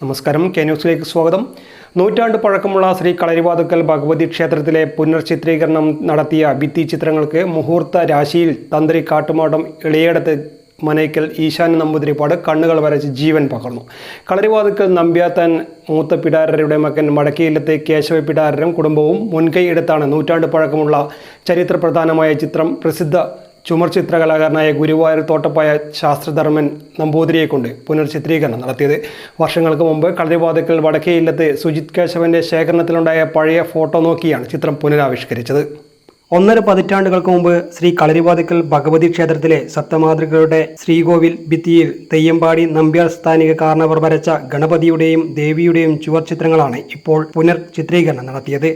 നമസ്കാരം. കെ ന്യൂസിലേക്ക് സ്വാഗതം. നൂറ്റാണ്ട് പഴക്കമുള്ള ശ്രീ കളരിവാതുക്കൽ ഭഗവതി ക്ഷേത്രത്തിലെ പുനർചിത്രീകരണം നടത്തിയ ഭിത്തി ചിത്രങ്ങൾക്ക് മുഹൂർത്ത രാശിയിൽ തന്ത്രി കാട്ടുമാടം ഇളയടത്ത് മനയ്ക്കൽ ഈശാന നമ്പൂതിരിപ്പാട് കണ്ണുകൾ വരച്ച് ജീവൻ പകർന്നു. കളരിവാതുക്കൽ നമ്പ്യാത്തൻ മൂത്ത പിടാരരുടെ മകൻ മടക്കിയില്ലത്തെ കേശവ പിടാരരും കുടുംബവും മുൻകൈ എടുത്താണ് നൂറ്റാണ്ട് പഴക്കമുള്ള ചരിത്ര ചിത്രം പ്രസിദ്ധ ചുമർ ചിത്രകലാകാരനായ ഗുരുവായൂർ തോട്ടപ്പായ ശാസ്ത്രധർമ്മൻ നമ്പൂതിരിയെ കൊണ്ട് പുനർചിത്രീകരണം നടത്തിയത്. വർഷങ്ങൾക്ക് മുമ്പ് കളരിവാതക്കൽ വടക്കേ ഇല്ലത്ത് സുജിത് കേശവന്റെ ശേഖരണത്തിലുണ്ടായ പഴയ ഫോട്ടോ നോക്കിയാണ് ചിത്രം പുനരാവിഷ്കരിച്ചത്. ഒന്നര പതിറ്റാണ്ടുകൾക്ക് മുമ്പ് ശ്രീ കളരിവാതിക്കൽ ഭഗവതി ക്ഷേത്രത്തിലെ സപ്തമാതൃകളുടെ ശ്രീകോവിൽ ഭിത്തിയിൽ തെയ്യമ്പാടി നമ്പ്യാർ സ്ഥാനിക കാരണവർ വരച്ച ഗണപതിയുടെയും ദേവിയുടെയും ചുവർ ചിത്രങ്ങളാണ് ഇപ്പോൾ പുനർ ചിത്രീകരണം നടത്തിയത്.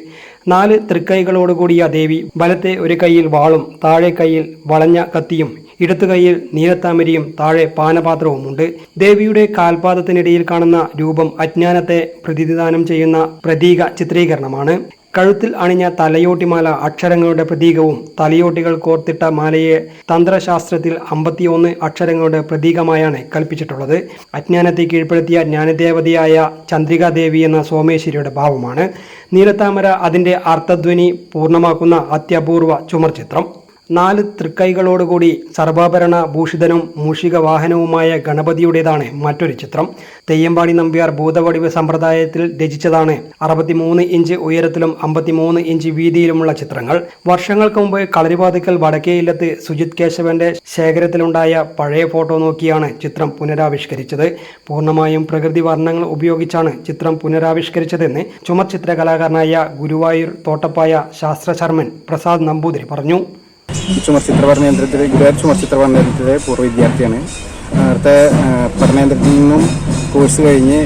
നാല് തൃക്കൈകളോടുകൂടിയ ദേവി വലത്തെ ഒരു കൈയിൽ വാളും താഴെ കൈയിൽ വളഞ്ഞ കത്തിയും ഇടത്തു കൈയിൽ നീലത്താമരിയും താഴെ പാനപാത്രവും ഉണ്ട്. ദേവിയുടെ കാൽപാദത്തിനിടയിൽ കാണുന്ന രൂപം അജ്ഞാനത്തെ പ്രതിനിധാനം ചെയ്യുന്ന പ്രതീക ചിത്രീകരണമാണ്. കഴുത്തിൽ അണിഞ്ഞ തലയോട്ടിമാല അക്ഷരങ്ങളുടെ പ്രതീകവും തലയോട്ടികൾ കോർത്തിട്ട മാലയെ തന്ത്രശാസ്ത്രത്തിൽ അമ്പത്തിയൊന്ന് അക്ഷരങ്ങളുടെ പ്രതീകമായാണ് കൽപ്പിച്ചിട്ടുള്ളത്. അജ്ഞാനത്തെ കീഴ്പ്പെടുത്തിയ ജ്ഞാനദേവതയായ ചന്ദ്രികാദേവി എന്ന സോമേശ്വരിയുടെ ഭാവമാണ്. നീലത്താമര അതിന്റെ അർത്ഥധ്വനി പൂർണമാക്കുന്ന അത്യപൂർവ ചുമർ ചിത്രം നാല് തൃക്കൈകളോടുകൂടി സർവാഭരണ ഭൂഷിതനും മൂഷിക വാഹനവുമായ ഗണപതിയുടേതാണ് മറ്റൊരു ചിത്രം. തെയ്യമ്പാടി നമ്പ്യാർ ഭൂതവടിവ് സമ്പ്രദായത്തിൽ രചിച്ചതാണ് അറുപത്തിമൂന്ന് ഇഞ്ച് ഉയരത്തിലും അമ്പത്തിമൂന്ന് ഇഞ്ച് വീതിയിലുമുള്ള ചിത്രങ്ങൾ. വർഷങ്ങൾക്ക് മുമ്പ് കളരിവാതിക്കൽ വടക്കേ ഇല്ലത്ത് സുജിത് കേശവന്റെ ശേഖരത്തിലുണ്ടായ പഴയ ഫോട്ടോ നോക്കിയാണ് ചിത്രം പുനരാവിഷ്കരിച്ചത്. പൂർണമായും പ്രകൃതി വർണങ്ങൾ ഉപയോഗിച്ചാണ് ചിത്രം പുനരാവിഷ്കരിച്ചതെന്ന് ചുമർ ചിത്രകലാകാരനായ ഗുരുവായൂർ തോട്ടപ്പായ ശാസ്ത്രശർമ്മൻ പ്രസാദ് നമ്പൂതിരി പറഞ്ഞു. ചുമർ ചിത്ര പഠനേന്ദ്രത്തിലെ ഗുരുവായൂർ ചുമർ ചിത്ര പൂർവ വിദ്യാർത്ഥിയാണ്. നേരത്തെ പഠനകേന്ദ്രത്തിൽ നിന്നും കോഴ്സ് കഴിഞ്ഞ്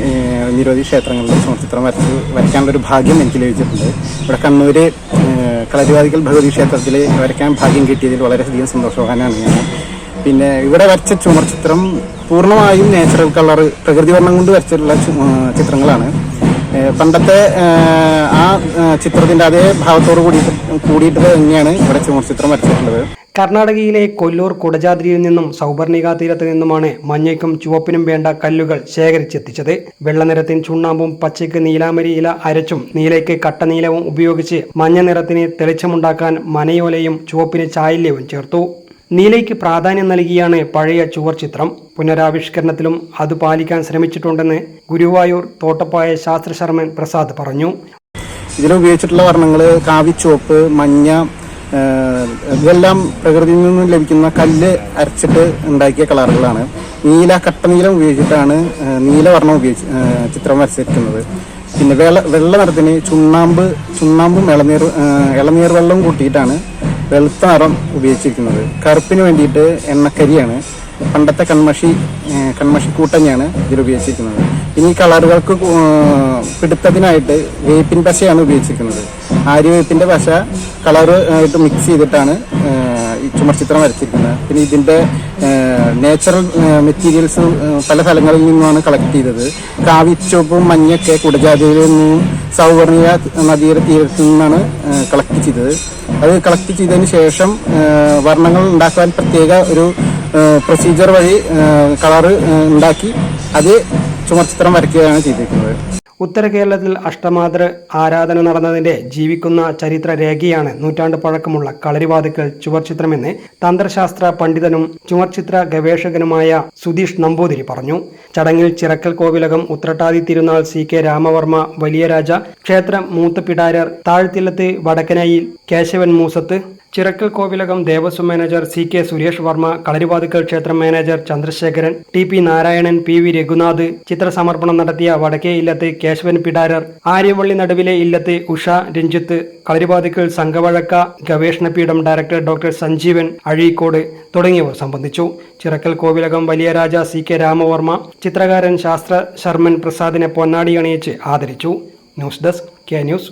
നിരവധി ക്ഷേത്രങ്ങളിൽ ചുമർ ചിത്രം വരച്ച് വരയ്ക്കാനുള്ളൊരു ഭാഗ്യം എനിക്ക് ലഭിച്ചിട്ടുണ്ട്. ഇവിടെ കണ്ണൂര് ഏഹ്, കളരിവാദികൾ ഭഗവതി ക്ഷേത്രത്തിൽ വരയ്ക്കാൻ ഭാഗ്യം കിട്ടിയതിൽ വളരെയധികം സന്തോഷവാനാണ് ഞാൻ. പിന്നെ ഇവിടെ വരച്ച ചുമർ ചിത്രം പൂർണമായും നാച്ചുറൽ കളർ പ്രകൃതി വർണം കൊണ്ട് വരച്ചിട്ടുള്ള ചിത്രങ്ങളാണ്. പണ്ടത്തെ ആ ചിത്രത്തിന്റെ അതേ ഭാവത്തോട് കൂടിയിട്ട് കൂടിയിട്ട് തന്നെയാണ് ഇവിടെ ചുമർ ചിത്രം വരച്ചിട്ടുള്ളത്. കർണാടകയിലെ കൊല്ലൂർ കുടജാദ്രിയിൽ നിന്നും സൗപർണിക തീരത്ത് നിന്നുമാണ് മഞ്ഞയ്ക്കും ചുവപ്പിനും വേണ്ട കല്ലുകൾ ശേഖരിച്ചെത്തിച്ചത്. വെള്ളനിറത്തിന് ചുണ്ണാമ്പും പച്ചയ്ക്ക് നീലാമരി ഇല അരച്ചും നീലയ്ക്ക് കട്ടനീലവും ഉപയോഗിച്ച് മഞ്ഞ നിറത്തിന് തെളിച്ചമുണ്ടാക്കാൻ മനയോലയും ചുവപ്പിന് ചായല്യവും ചേർത്തു. നീലയ്ക്ക് പ്രാധാന്യം നൽകിയാണ് പഴയ ചുവർ ചിത്രം. പുനരാവിഷ്കരണത്തിലും അത് പാലിക്കാൻ ശ്രമിച്ചിട്ടുണ്ടെന്ന് ഗുരുവായൂർ തോട്ടപ്പായ ശാസ്ത്രശർമ്മൻ പ്രസാദ് പറഞ്ഞു. ഇതിലുപയോഗിച്ചിട്ടുള്ള വർണങ്ങൾ കാവിച്ചുവപ്പ് മഞ്ഞ ഇതെല്ലാം പ്രകൃതിയിൽ നിന്നും ലഭിക്കുന്ന കല്ല് അരച്ചിട്ട് ഉണ്ടാക്കിയ കളറുകളാണ്. നീല കട്ടനീലം ഉപയോഗിച്ചിട്ടാണ് നീലവർണം നീല വർണം ഉപയോഗിച്ച് ചിത്രം വരച്ചിരിക്കുന്നത്. പിന്നെ വെള്ള വെള്ള നിറത്തിന് ചുണ്ണാമ്പ് ചുണ്ണാമ്പും ഇളനീർ ഇളനീർ വെള്ളവും കൂട്ടിയിട്ടാണ് വെളുത്ത നിറം ഉപയോഗിച്ചിരിക്കുന്നത്. കറുപ്പിന് വേണ്ടിയിട്ട് എണ്ണക്കരിയാണ്. പണ്ടത്തെ കൺമഷി ഏഹ് കൺമഷി കൂട്ടഞ്ഞാണ് ഇതിൽ ഉപയോഗിച്ചിരിക്കുന്നത്. ഇനി കളറുകൾക്ക് പിടുത്തതിനായിട്ട് വേപ്പിൻ പശയാണ് ഉപയോഗിച്ചിരിക്കുന്നത്. ആര്യവേപ്പിന്റെ പശ കളറ് ആയിട്ട് മിക്സ് ചെയ്തിട്ടാണ് ഈ ചുമർ ചിത്രം വരച്ചിരിക്കുന്നത്. പിന്നെ ഇതിന്റെ നേച്ചുറൽ മെറ്റീരിയൽസ് പല സ്ഥലങ്ങളിൽ നിന്നുമാണ് കളക്ട് ചെയ്തത്. കാവിച്ചോപ്പും മഞ്ഞൊക്കെ കുടജാതിയിൽ നിന്നും സൗവർണിക നദിയുടെ തീരത്തു നിന്നാണ് കളക്ട് ചെയ്തത്. അത് കളക്ട് ചെയ്തതിന് ശേഷം വർണങ്ങൾ ഉണ്ടാക്കാൻ പ്രത്യേക ഒരു പ്രൊസീജിയർ വഴി കളർ ഉണ്ടാക്കി അത് ചുമർ ചിത്രം വരയ്ക്കുകയാണ് ചെയ്തിരിക്കുന്നത്. ഉത്തര കേരളത്തിൽ അഷ്ടമാതൃ ആരാധന നടന്നതിന്റെ ജീവിക്കുന്ന ചരിത്ര രേഖയാണ് നൂറ്റാണ്ട് പഴക്കമുള്ള കളരിവാതുക്കൽ ചുവർചിത്രമെന്ന് തന്ത്രശാസ്ത്ര പണ്ഡിതനും ചുവർചിത്ര ഗവേഷകനുമായ സുധീഷ് നമ്പൂതിരി പറഞ്ഞു. ചടങ്ങിൽ ചിറക്കൽ കോവിലകം ഉത്രട്ടാതി തിരുനാൾ സി കെ രാമവർമ്മ വലിയ രാജ ക്ഷേത്രം Moothapidarar Thazhathillath Vadakkanayil Keshavan Moosath Chirakkal Kovilakam Devaswom manager C K Suresh Varma Kalarivathukkal ക്ഷേത്രം manager Chandrasekharan T P Narayanan P V Raghunath ചിത്രസമർപ്പണം നടത്തിയ വടക്കേ ഇല്ലത്ത് കേശവൻ പിടാരർ ആര്യവള്ളി നടുവിലെ ഇല്ലത്ത് ഉഷ രഞ്ജിത്ത് കളരിവാതുക്കൽ സംഘവഴക്ക ഗവേഷണ പീഠം ഡയറക്ടർ ഡോക്ടർ സഞ്ജീവൻ അഴീക്കോട് തുടങ്ങിയവർ സംബന്ധിച്ചു. ചിറക്കൽ കോവിലകം വലിയ രാജ സി കെ രാമവർമ്മ ചിത്രകാരൻ ശാസ്ത്ര ശർമ്മൻ പ്രസാദിനെ പൊന്നാടി അണിയിച്ച് ആദരിച്ചു. News desk K news.